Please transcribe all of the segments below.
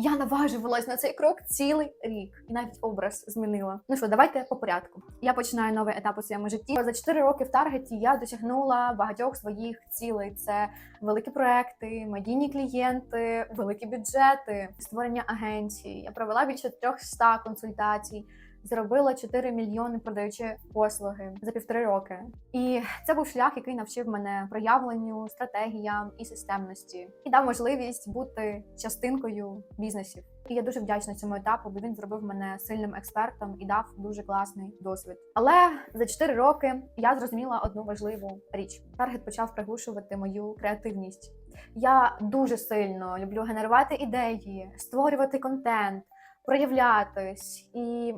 Я наважувалась на цей крок цілий рік і навіть образ змінила. Ну що, давайте по порядку. Я починаю новий етап у своєму житті. За 4 роки в таргеті я досягнула багатьох своїх цілей. Це великі проекти, медійні клієнти, великі бюджети, створення агенції. Я провела більше 300 консультацій. Заробила 4 мільйони, продаючи послуги за півтори роки. І це був шлях, який навчив мене проявленню, стратегіям і системності, і дав можливість бути частинкою бізнесів. І я дуже вдячна цьому етапу, бо він зробив мене сильним експертом і дав дуже класний досвід. Але за 4 роки я зрозуміла одну важливу річ: таргет почав приглушувати мою креативність. Я дуже сильно люблю генерувати ідеї, створювати контент, проявлятись і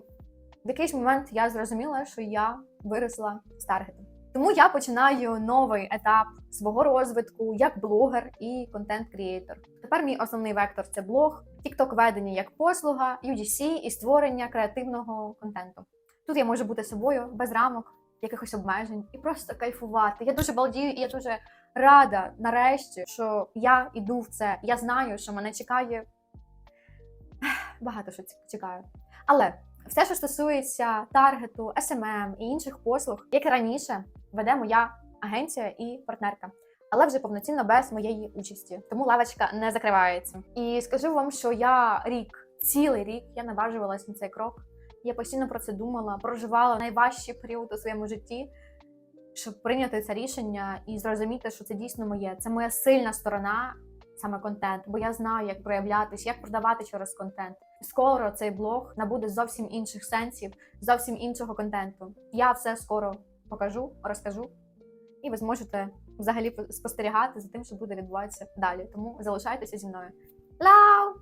в якийсь момент я зрозуміла, що я виросла з таргетом. Тому я починаю новий етап свого розвитку як блогер і контент-крієтор. Тепер мій основний вектор це блог, тікток ведення як послуга, UGC і створення креативного контенту. Тут я можу бути собою без рамок, якихось обмежень і просто кайфувати. Я дуже балдію, і я дуже рада нарешті, що я іду в це. Я знаю, що мене чекає багато що чекаю. Але все, що стосується таргету, SMM і інших послуг, як і раніше, веде моя агенція і партнерка. Але вже повноцінно без моєї участі, тому лавочка не закривається. І скажу вам, що я рік, цілий рік, я наважувалась на цей крок. Я постійно про це думала, проживала найважчий період у своєму житті, щоб прийняти це рішення і зрозуміти, що це дійсно моє. Це моя сильна сторона, саме контент, бо я знаю, як проявлятись, як продавати через контент. Скоро цей блог набуде зовсім інших сенсів, зовсім іншого контенту. Я все скоро покажу, розкажу, і ви зможете взагалі спостерігати за тим, що буде відбуватися далі. Тому залишайтеся зі мною. Лау!